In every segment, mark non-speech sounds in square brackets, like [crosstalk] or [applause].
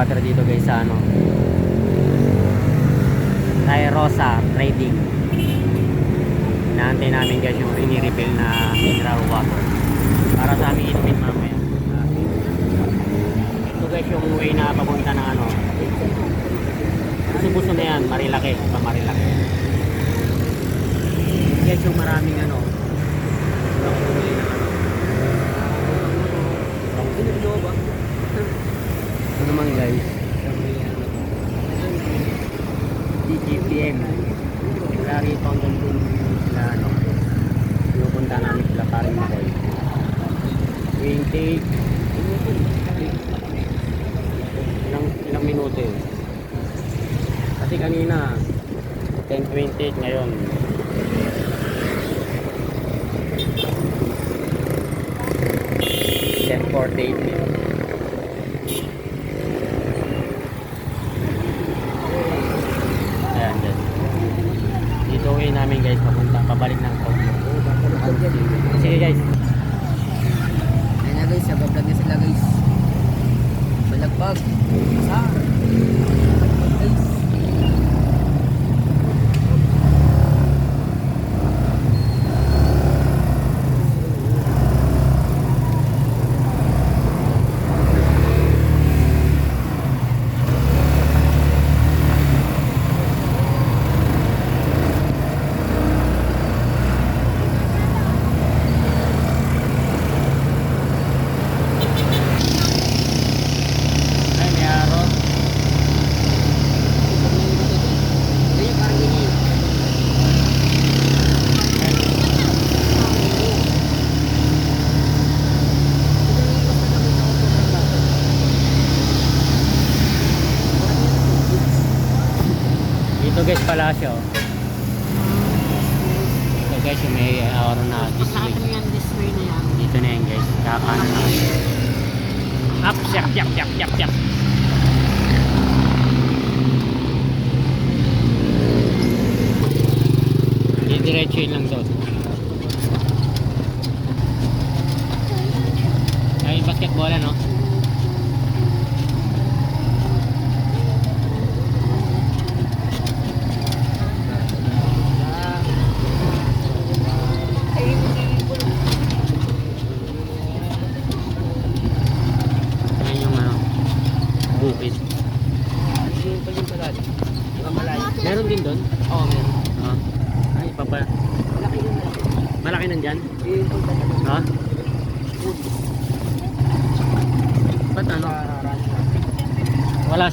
water dito guys sa ano? Rosa Trading. Inaantay namin guys yung ini-refill na mineral water. Para sa aming inumin mamaya. Ito guys yung way na papunta ng ano? Subuso na yan. Marilaki. Pa marilaki guys yung maraming ano? Thank you naman guys. Sa may ano DGPM lari pa hanggang dun sila ano. Pinupunta namin sila parin na boy vintage ilang, ilang minuto kasi kanina 10.28 ngayon. Forty-eight minutes.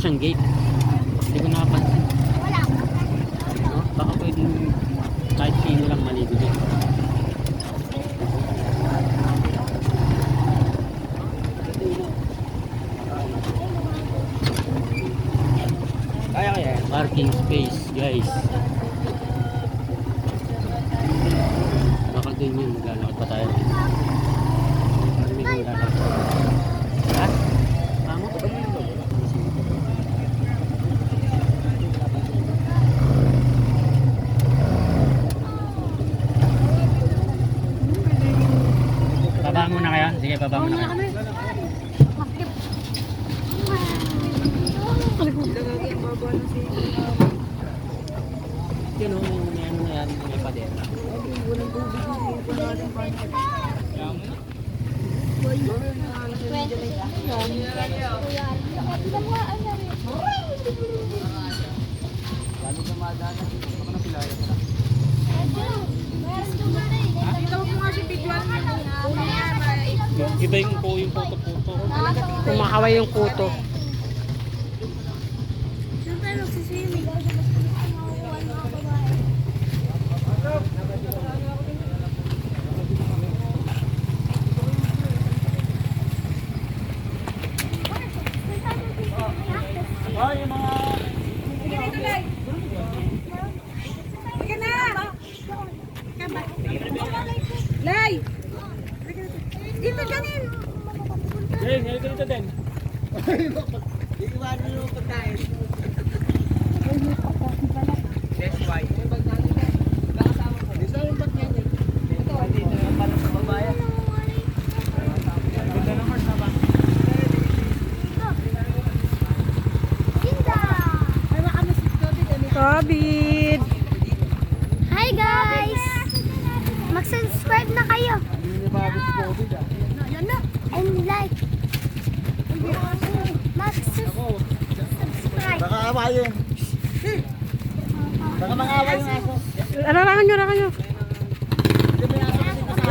Junction Gate. দাম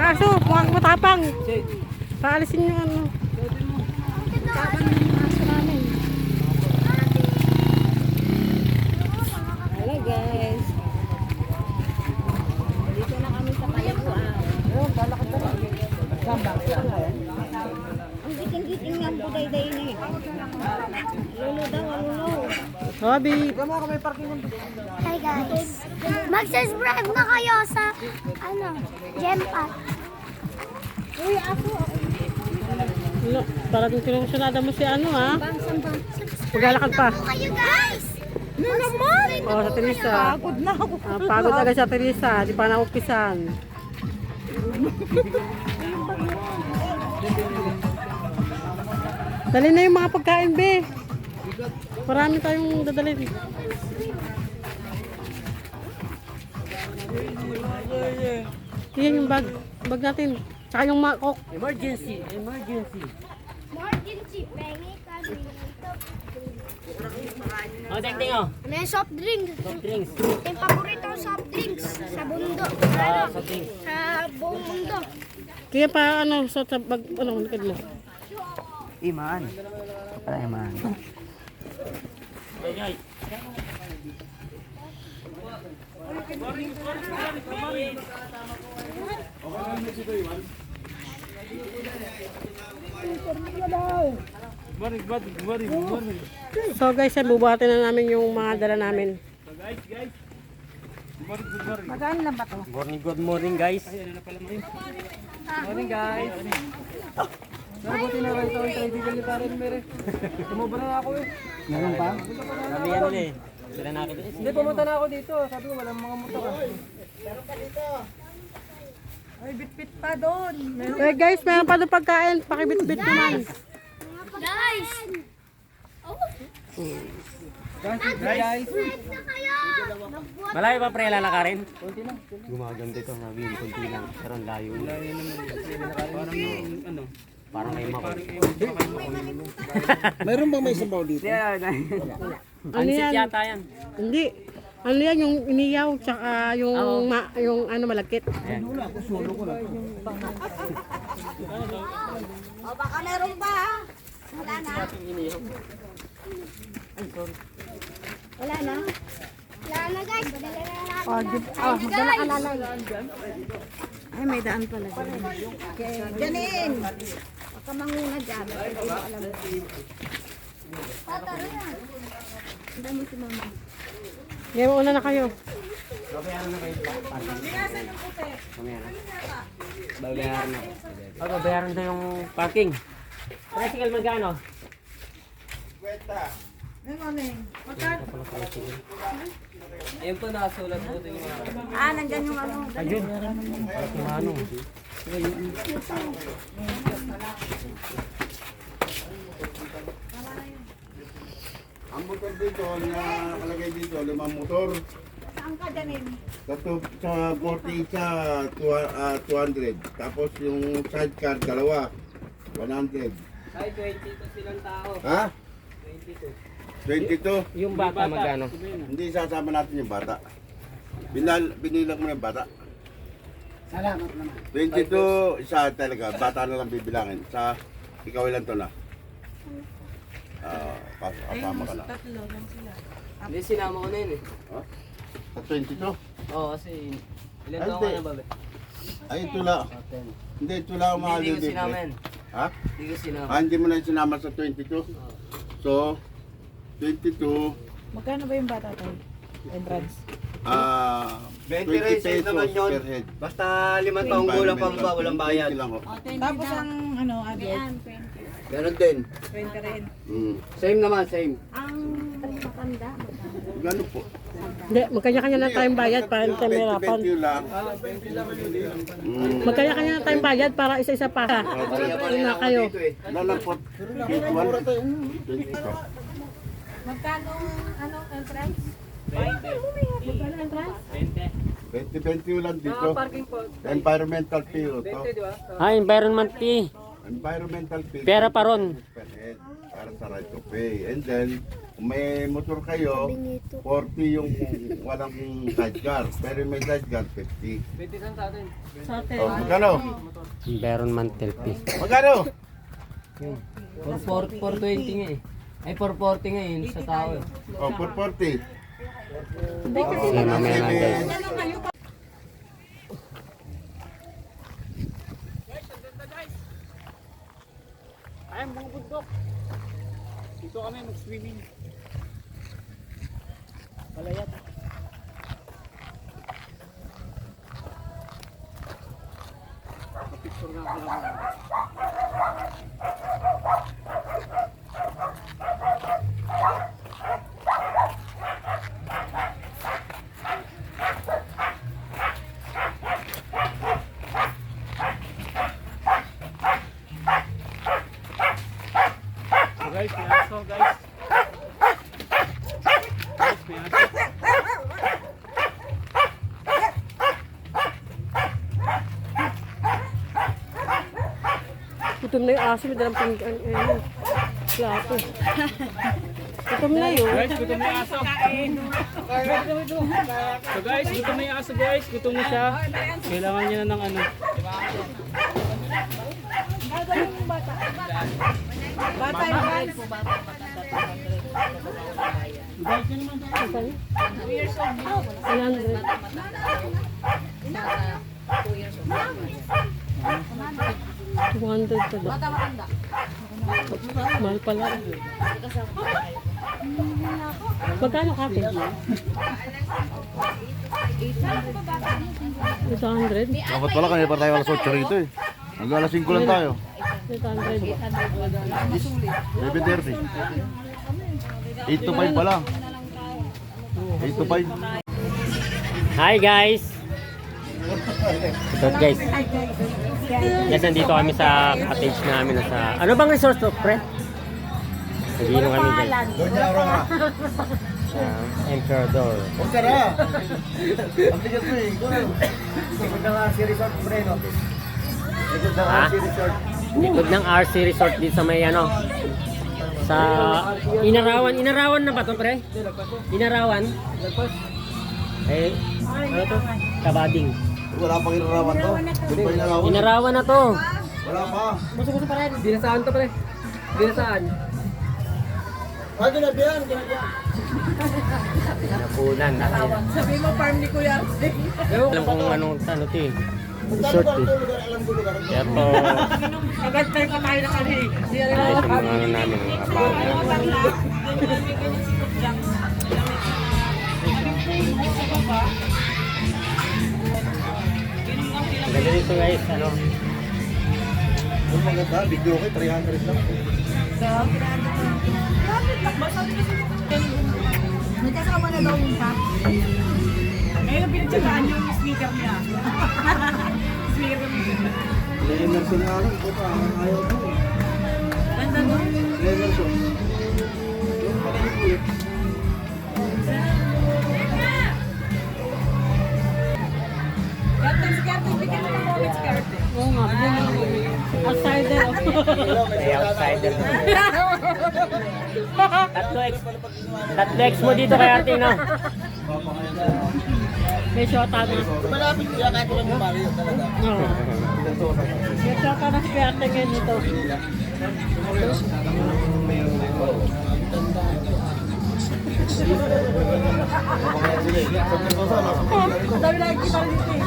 Kaso, mukhang matapang. Paalisin nyo ano. Hello guys. Dito na kami sa Payapuan. Ang giting-giting ng buday-day na eh. Lolo daw, lolo. Tobit! Hi guys. Mag-subscribe na kayo sa ano, Gempat. Ano, parang kinukusunada mo si ano ha? Paglalakad pa. Ano kayo guys? No naman. Oh, sa Teresa. Pagod na ako. pagod agad sa Teresa. Di pa naupisan. [laughs] Dali na yung mga pagkain, be. Marami tayong dadalhin. Yan yung bag. Bag natin. Tsaka yung makok. Emergency, emergency. Emergency, pengi kami. Oh, tingting oh. May soft drink. Soft drinks. Yung paborito soft drinks sa mundo. Ah, Ano? soft drinks. Sa buong mundo. Kaya pa ano, so sa bag, ano, likod mo. Iman. Para iman. Barig, barig, barig, barig. So guys, ay bubuhatin na namin yung mga dala namin. Morning, good morning guys. Morning guys. Nabuti na rin ito ang kaibigan ni Karen Mere. Na ako eh. Meron pa? Sabi yan eh. Sila nakita. Eh, Hindi, pumunta na ako dito. Sabi ko walang mga motor. ah. Eh guys, meron pa doon pagkain. Pakibit-bit naman. Guys! Guys, guys. Malayo pa prela na ka rin? Kunti lang. Gumaganda ito. Sabi yung kunti lang. Pero ang layo. Parang yung ano. Parang may mako. Mayroon bang may sabaw dito? Ano Ansit yata yan. Hindi. Ano yan, yung iniyaw, tsaka yung, ma, yung ano, malagkit. Ayan. O baka meron pa. Wala na. Wala na. Wala na guys. Dala na natin. Oh, di, oh magdala ka na lang. Ay, may daan pala dyan. Okay. Janin! Baka manguna dyan. Hindi mo alam. Ang dami si mama. Ngayon, una na kayo. Babayaran na kayo. Mamaya na. Babayaran na. Oh, babayaran daw yung parking. Tricycle magkano? Ayun po nakasulat po ito yung mga. Ah, nandyan yung ano. Ayun. Para kumano. Ang motor dito na nakalagay dito, limang motor. Saan ka Janin? Sa, tu- sa 40 sa tua- ah, 200. Tapos yung sidecar, dalawa. 100. Ay, 22 silang tao. Ha? 22. Yung bata magkano? Hindi sasama natin yung bata. Binal, binilang mo yung bata. Salamat naman. 22, isa talaga. Bata na lang bibilangin. Sa ikaw ilan to na? Ah, pas kasama ka na. Hindi, sinama ko na yun eh. Sa 22? Oo, kasi ilan Ay, taon ka na ba? Ay, ito lang. Hindi, ito lang ang mga Hindi ko sinama yan. Ha? Hindi ko sinama. Ah, hindi mo na sinama sa 22? So, 22, Magkano ba yung bata tayo? Entrance. ah, 20 20 races pesos naman yun. per head. Basta limang taong gulang pa ba, walang bayad. 20 lang ho. Tapos ang ano, adult? Ganon din. 20 rin. Mm. Same naman, same. Ang matanda, Gano'n po? Hindi, magkanya-kanya na tayong bayad para hindi tayo mahirapan. 20 lang. Mm. Magkanya-kanya na tayong bayad para isa-isa pa. Yun na kayo. Eh. Lalapot. 21. 22. Magkano ano entrance? 20-20 lang dito. Environmental fee oh, to. Ah, environment fee. Environmental fee. Pera pa ron. per head para sa right to pay. And then, kung may motor kayo, 40 yung walang sidecar. Pero may sidecar, 50. Sa atin. Oh, magkano? Environmental fee. Magkano? 420 nga eh. Ay, 440 nga yun sa tao eh. Oh, 440. Kasi mamaya na guys. Ay, mga bundok. Dito kami mag-swimming. Palayat. Picture nga ako lang. kaso may dalang pang ano, plato. [laughs] Gutom na yun. Guys, gutom na aso. So guys, gutom na yung aso guys. Gutom na siya. Kailangan niya na ng ano. Bata. Bata yung guys. Bata yung guys. 200 pala. Mahal pala. Magkano cabbage na? 800. Dapat pala kanya pa tayo alas 8 rito eh. Hanggang alas 5 lang tayo. 800 ba? 7.30. 8 to 5 pala. 8 to 5. Hi guys! Ito guys. Guys, nandito kami sa cottage namin. Sa, ano bang resort to, pre? Nagiinom kami guys. Sa Emperador. Huwag ka na. Ang bigat mo eh. Ikaw na. Likod ng RC Resort, pre, no? Likod ng? RC Resort. Likod ng RC Resort din sa may ano. Sa Inarawan. Inarawan na ba to, pre? Inarawan? Eh, ano to? Kabading. Wala pang inarawan to. Doon pa inarawan. Inarawan na to. Wala pa. Di na saan to pre? Di na saan? Ah, ginabihan, ginabihan. Napunan. Sabi mo farm ni Kuya Alam kung anong ano to eh. Resort eh. Kaya po, Agad tayo kakain na kami. ito yung mga ano namin. mga abangan. Ang Ganda dito guys, ano. Yung maganda, video ko, 300 lang. May kasama na daw yung pa. [laughs] Lemerson nga lang, ko pa, ayaw ko. Ganda mo. Lemerson. Yung maliit. Karte, Ay, outsider. Tatlo ex. Tatlo ex mo dito kay ate, no? May shota na. Malapit siya kahit walang yung Mario talaga. Oo. May shota na si ate ngayon dito. Ang dami na kita dito eh.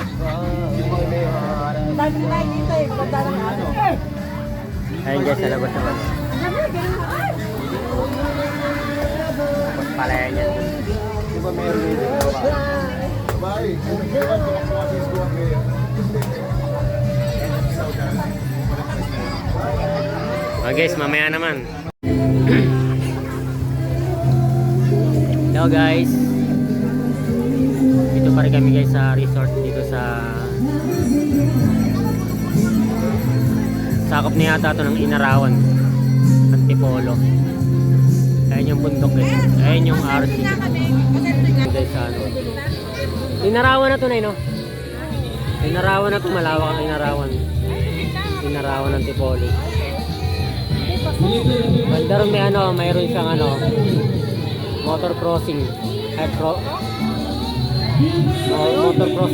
Ang dami na nakikita eh. Ganda ng ano. Ayun guys, sa labas naman. Tapos palaya niya. Di ba meron yun? Bye. Oh guys, mamaya naman. Hello guys. Dito pa rin kami guys sa resort dito sa Sakop niya yata ito ng Inarawan. Antipolo. Ayan yung bundok guys. Ayan yung RC. Guys, Inarawan na to na no? Inarawan na to, malawak ang inarawan. Inarawan ng Tipoli. Banda ron may ano, mayroon siyang ano, motor crossing. Ay, cro mo- motor cross,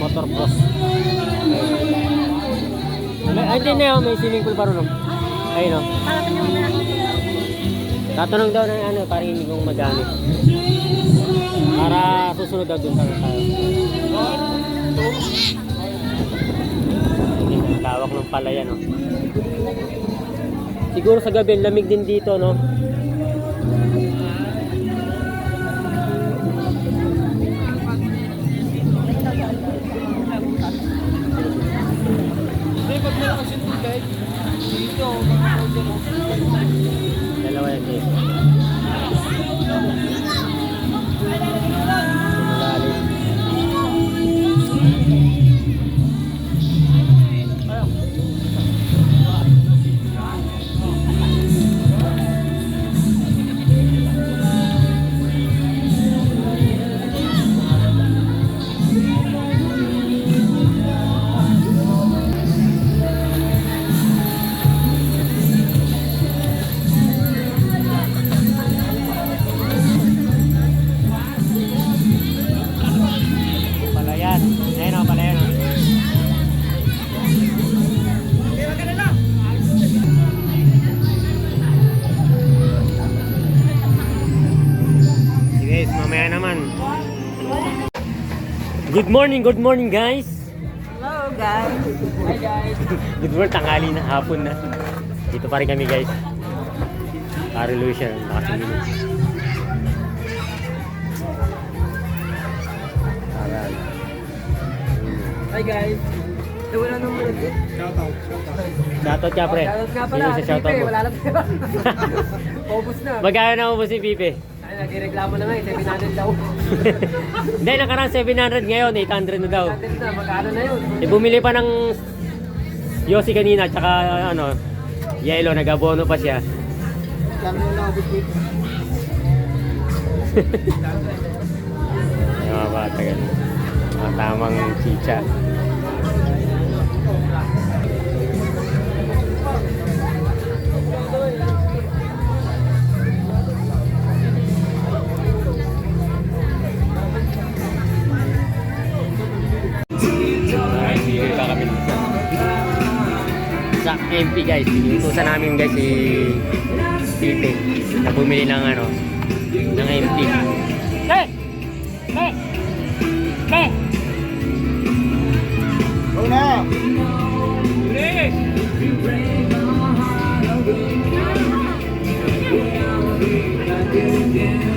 motor cross. Ay, hindi na may swimming pool pa ron. no? Ayun no. Tatanong daw ng ano, parang hindi kong magamit. Para susunod daw dun tayo. Lawak ng palayan, no? Siguro sa gabi, lamig din dito, no? Good morning, good morning guys. Hello guys. [laughs] Good morning, tanghali na, hapon na. Dito pa rin kami guys. Pare Lucia, lakas ng minutes. Aral. Hi guys. Ito wala nang muna. Shoutout ka pre. Shoutout nga pala. Sino sa shoutout mo? Wala lang. [laughs] Paubos na. Magkano na ubos si Pipe? Ay, nagreklamo na nga eh. 700 daw. [laughs] Hindi, nakaraan 700 ngayon, 800 na daw. 700 na. Magkano na yun? Eh, bumili pa ng Yossi kanina, tsaka ano, yellow, nag-abono pa siya. [laughs] Ay, mga bata ganun. Mga tamang chicha. Sa MP guys, inutusan namin guys si Pipe na bumili ng ano, ng MP. Hey! Hey! Hey! Una!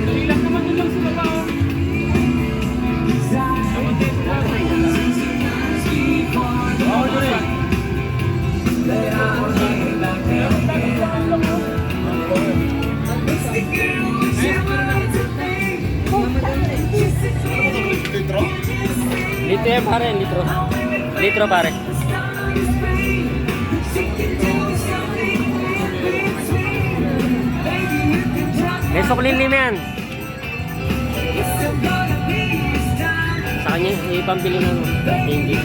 Dali lang naman yun lang sa baba. Litro yan pare, litro. Litro pare. May suklin lima yan. Sa kanya, ipambili mo. Thank you.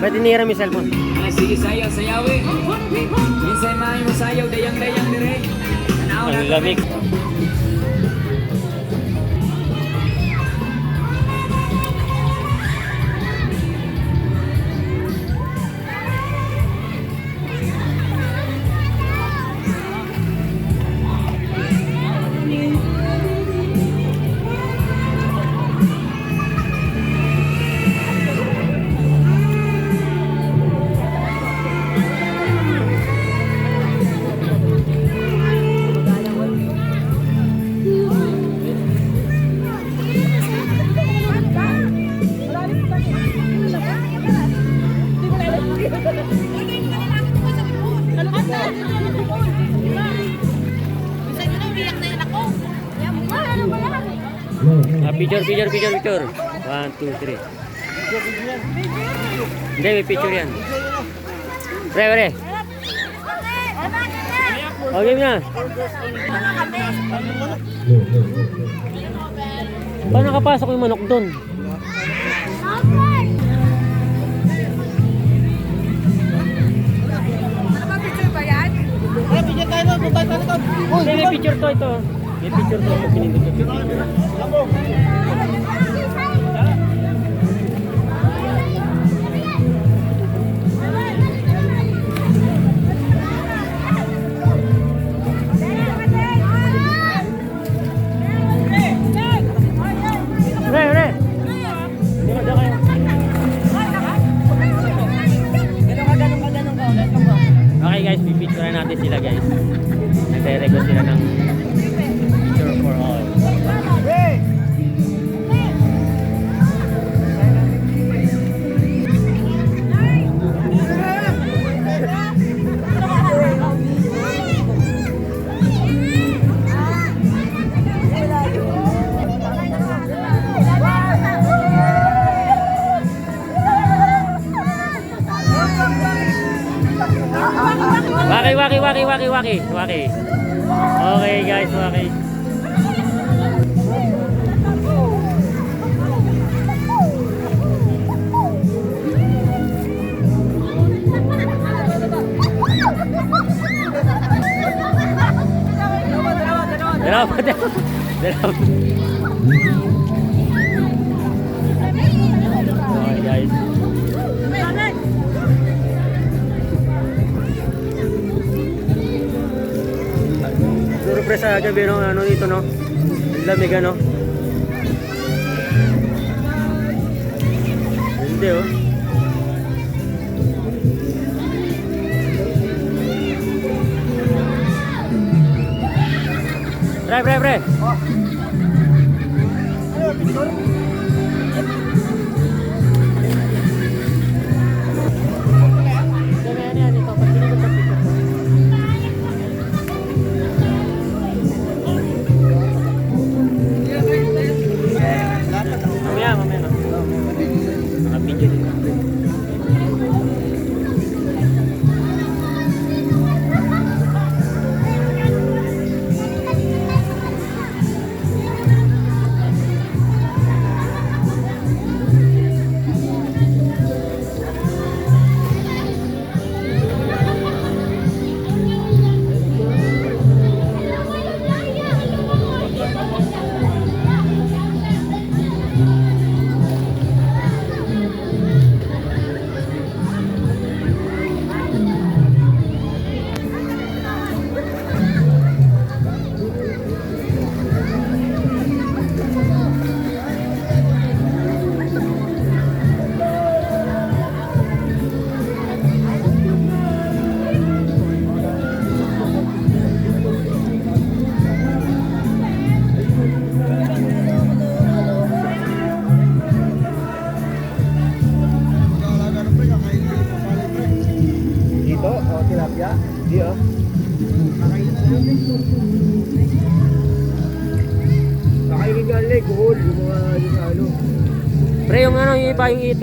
Ba't cellphone? Sige, sayaw, sayawi. Minsan mahay mo sayaw, dayang-dayang dire. Ang lamig. Picture, picture, picture, picture. One, two, three. Hindi, may picture yan. Pre, pre. Okay na. Paano nakapasok yung manok doon? Hindi, may picture to ito. May picture to. Pag pinindot ko. Okay guys, waki. Dalawa pa, dalawa. Dalawa. Okay [laughs] Siguro pre sa gabi no, ano dito no? Ang lamig ano? Hindi oh. Pre, pre, pre. Yan,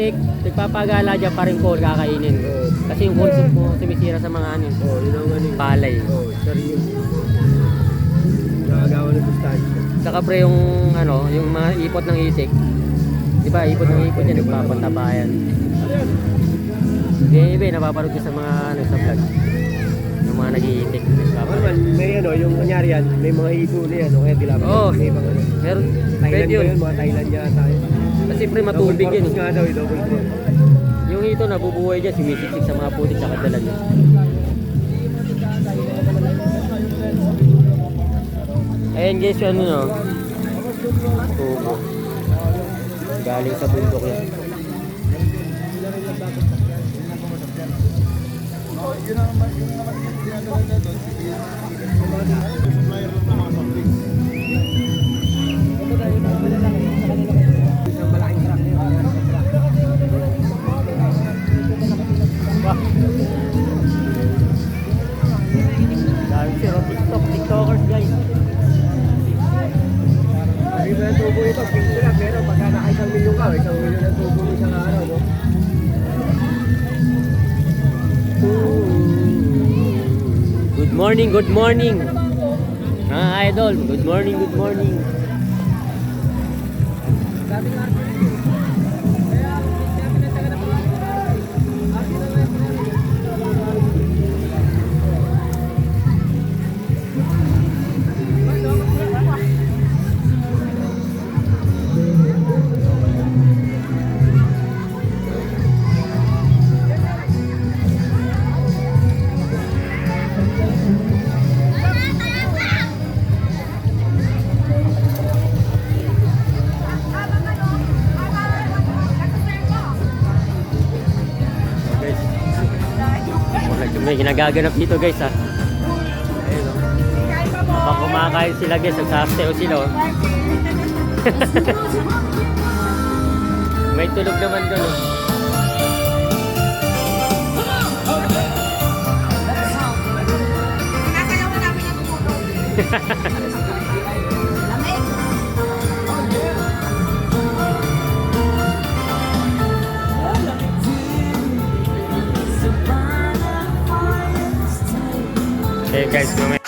iba itik, nagpapagala dyan pa rin ko kakainin. Kasi yung concept mo sumisira sa mga ano, Oh, yun ang ano. palay. Oh, seryoso. Nakagawa ng sustansya. Saka pre, yung ano, yung mga ipot ng itik. Di ba, ipot ng ipot yan, nagpapatabayan. Yung iba, eh, napapanood ko sa mga ano, sa vlog. Nag-iitik. Man, may ano, yung kunyari yan, may mga ito na yan, o kaya tilapia. Oo. May mga ano. Meron, Thailand yun. yun, mga Thailand yata yun. Kasi pre, matubig Double yun. purpose nga daw, eh, double purpose. Yung ito, nabubuhay dyan, sumisiksik sa mga putik sa kadalan niya. Ayan guys, yung ano no? Tubo. Galing sa bundok yan. Dahil si TikTok, TikTokers guys. Sabi mo ng tubo ito, piso lang, pero pagka naka-isang milyon ka, isang milyon ang morning, good morning. Mga idol, good morning, good morning. ginagaganap dito guys ha. Ayun o. Pag sila guys, nagsaseo sila o. Oh. [laughs] May tulog naman doon o. Ha ha ha. guys coming.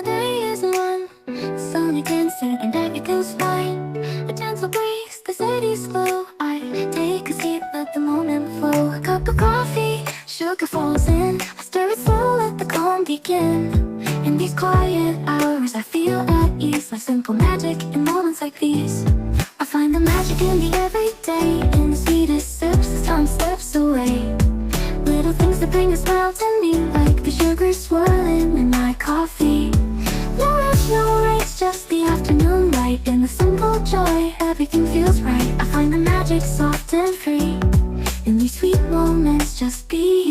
the day is one. Sun against and back it goes by A gentle breeze, the city's slow. I take a seat, let the moment flow. A cup of coffee, sugar falls in. I stir it slow, let the calm begin. In these quiet hours I feel at ease. Life's simple magic in moments like these. I find the magic in the everyday. In the sweetest sips as time slips away. Little things that bring a smile to me Like the sugar swirling in my coffee no rays, just the afternoon light In the simple joy, everything feels right. I find the magic soft and free. In these sweet moments, just be